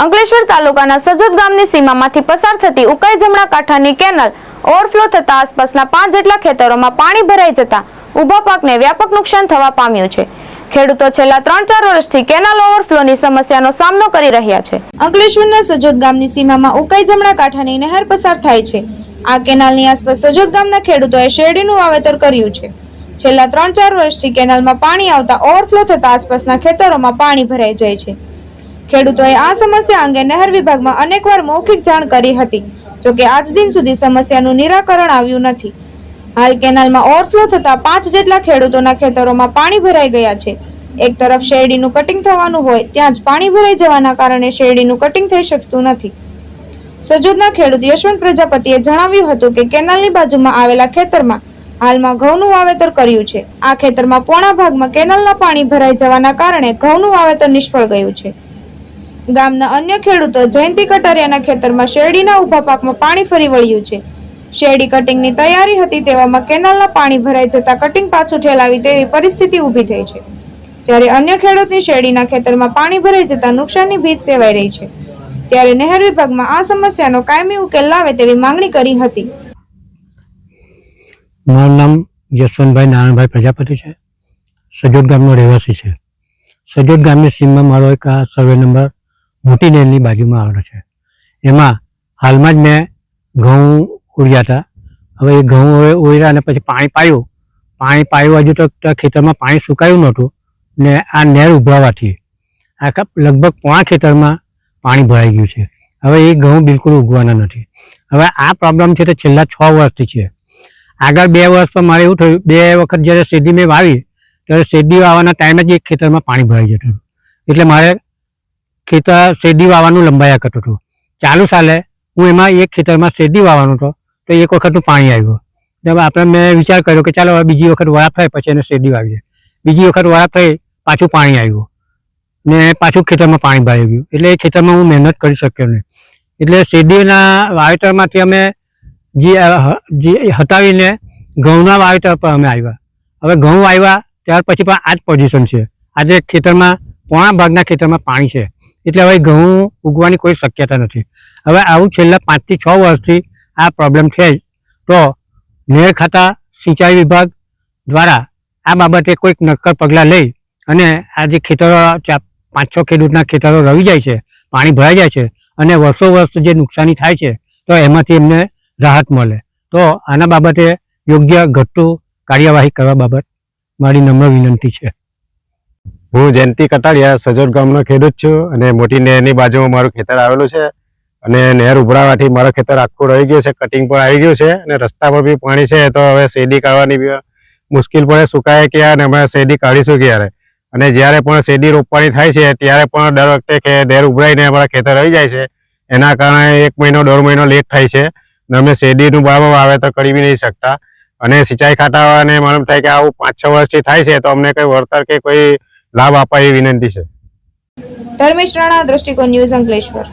અંકલેશ્વર તાલુકાના સજોદ ગામની સીમામાંથી પસાર થતી ઉકાઈ જમણા કાંઠાની કેનલ ઓવરફ્લો થતા આસપાસના પાંચ જેટલા ખેતરોમાં પાણી ભરાઈ જતા ઊભા પાકને વ્યાપક નુકસાન થવા પામ્યું છે. ખેડૂતો છેલ્લા ત્રણ ચાર વર્ષથી કેનાલ ઓવરફ્લોની સમસ્યાનો સામનો કરી રહ્યા છે. અંકલેશ્વરના સજોદ ગામની સીમામાં ઉકાઈ જમણા કાંઠાની નહેર પસાર થાય છે. આ કેનાલની આસપાસ સજોદ ગામના ખેડૂતોએ શેરડીનું વાવેતર કર્યું છે. છેલ્લા ત્રણ ચાર વર્ષથી કેનાલમાં પાણી આવતા ઓવરફ્લો થતા આસપાસના ખેતરોમાં પાણી ભરાઈ જાય છે. ખેડૂતોએ આ સમસ્યા અંગે નહેર વિભાગમાં અનેકવાર મૌખિક જાણ કરી હતી. જોકે આજ દિન સુધી સમસ્યાનું નિરાકરણ આવ્યું નથી. હાલ કેનાલમાં ઓવરફ્લો થતા પાંચ જેટલા ખેડૂતોના ખેતરોમાં પાણી ભરાઈ ગયા છે. એક તરફ શેરડીનું કટિંગ થવાનું હોય, ત્યાં જ પાણી ભરાઈ જવાના કારણે શેરડીનું કટિંગ થઈ શકતું નથી. સજોદના ખેડૂત યશવંત પ્રજાપતિએ જણાવ્યું હતું કે કેનાલની બાજુમાં આવેલા ખેતરમાં હાલમાં ઘઉંનું વાવેતર કર્યું છે. આ ખેતરમાં પોણા ભાગમાં કેનાલના પાણી ભરાઈ જવાના કારણે ઘઉંનું વાવેતર નિષ્ફળ ગયું છે. ગામના અન્ય ખેડૂતો જયંતિ કટારિયાના ખેતરમાં શેરડીના ઊભા પાકમાં પાણી ફરી વળ્યું છે. શેરડી કટિંગની તૈયારી હતી તેવામાં કેનાલના પાણી ભરાઈ જતા કટિંગ પાછું ઠેલાવી તેવી પરિસ્થિતિ ઊભી થઈ છે. જ્યારે અન્ય ખેડૂતની શેરડીના ખેતરમાં પાણી ભરાઈ જતા નુકસાનની ભીત સેવાઈ રહી છે. ત્યારે નહેર વિભાગમાં આ સમસ્યાનો કાયમી ઉકેલ લાવે તેવી માંગણી કરી હતી. મારું નામ યશવંતભાઈ નારાયણભાઈ પ્રજાપતિ છે. સજોદ ગામનો રહેવાસી છે. સજોદ ગામની સીમમાં મારો એક આ સર્વે નંબર મોટી નહેરની બાજુમાં આવેલો છે. એમાં હાલમાં જ મેં ઘઉં ઉર્યા હતા. હવે એ ઘઉં હવે ઉર્યા અને પછી પાણી પાયું. પાણી પાયું હજુ તો ખેતરમાં પાણી સુકાયું નહોતું ને આ નહેર ઉભરાવાથી. આખા લગભગ પોણા ખેતરમાં પાણી ભરાઈ ગયું છે. હવે એ ઘઉં બિલકુલ ઉગવાના નથી. હવે આ પ્રોબ્લેમ છે તો છેલ્લા છ વર્ષથી છે. આગળ બે વર્ષમાં મારે એવું થયું, બે વખત જ્યારે શેરડી મેં વાવી, ત્યારે શેરડી વાવવાના ટાઈમે જ એક ખેતરમાં પાણી ભરાઈ જતું એટલે મારે ખેતર શેરડી વાવવાનું લંબાયા કરતો હતું. ચાલુ સાલે હું એમાં એક ખેતરમાં શેરડી વાવવાનો હતો, તો એક વખતનું પાણી આવ્યું. તો આપણે મેં વિચાર કર્યો કે ચાલો હવે બીજી વખત વરાપ થાય પછી એને શેરડી વાવીએ. બીજી વખત વરાપ થઈ પાછું પાણી આવ્યું. ને પાછું ખેતરમાં પાણી ભરાઈ ગયું. એટલે એ ખેતરમાં હું મહેનત કરી શક્યો નહીં. એટલે શેરડીના વાવેતરમાંથી અમે જે જે હટાવીને ઘઉંના વાવેતર પર અમે આવ્યા. હવે ઘઉં આવ્યા ત્યાર પછી પણ આ જ પોઝિશન છે. આજે ખેતરમાં પોણા ભાગના ખેતરમાં પાણી છે. એટલે હવે ઘઉં ઉગવાની કોઈ શક્યતા નથી. હવે આવું છેલ્લા પાંચથી છ વર્ષથી આ પ્રોબ્લેમ છે જ. તો નહેર ખાતા સિંચાઈ વિભાગ દ્વારા આ બાબતે કોઈક નક્કર પગલાં લઈ અને આ જે ખેતરો પાંચ છ ખેડૂતના ખેતરો રવી જાય છે, પાણી ભરાઈ જાય છે અને વર્ષો વર્ષ જે નુકસાની થાય છે, તો એમાંથી એમને રાહત મળે. તો આના બાબતે યોગ્ય, ઘટતું કાર્યવાહી કરવા બાબત મારી નમ્ર વિનંતી છે. હું જયંતિ કટાળિયા સજોદ ગામનો ખેડૂત છું અને મોટી નહેરની બાજુમાં મારું ખેતર આવેલું છે અને નહેર ઉભરાવાથી મારું ખેતર આખું રહી ગયું છે કટિંગ પણ આવી ગયું છે અને રસ્તા પર બી પાણી છે તો હવે શેરડી કાઢવાની મુશ્કેલ પડે, સુકાય ક્યારે અને અમે શેરડી કાઢીશું ક્યારે? અને જ્યારે પણ શેરડી રોપવાની થાય છે ત્યારે પણ દર વખતે કે નહેર ઉભરાઈને અમારા ખેતર રહી જાય છે. એના કારણે એક મહિનો, દોઢ મહિનો લેટ થાય છે અને અમે શેરડીનું બરાબર વાવેતર કરી બી નહીં શકતા. અને સિંચાઈ ખાતાવાળાને માલુમ થાય કે આવું પાંચ છ વર્ષથી થાય છે તો અમને કંઈ વળતર કે કોઈ લાભ આપવા એ વિનંતી છે. ધર્મેશ રાણા દ્રષ્ટિકોણ ન્યૂઝ અંકલેશ્વર.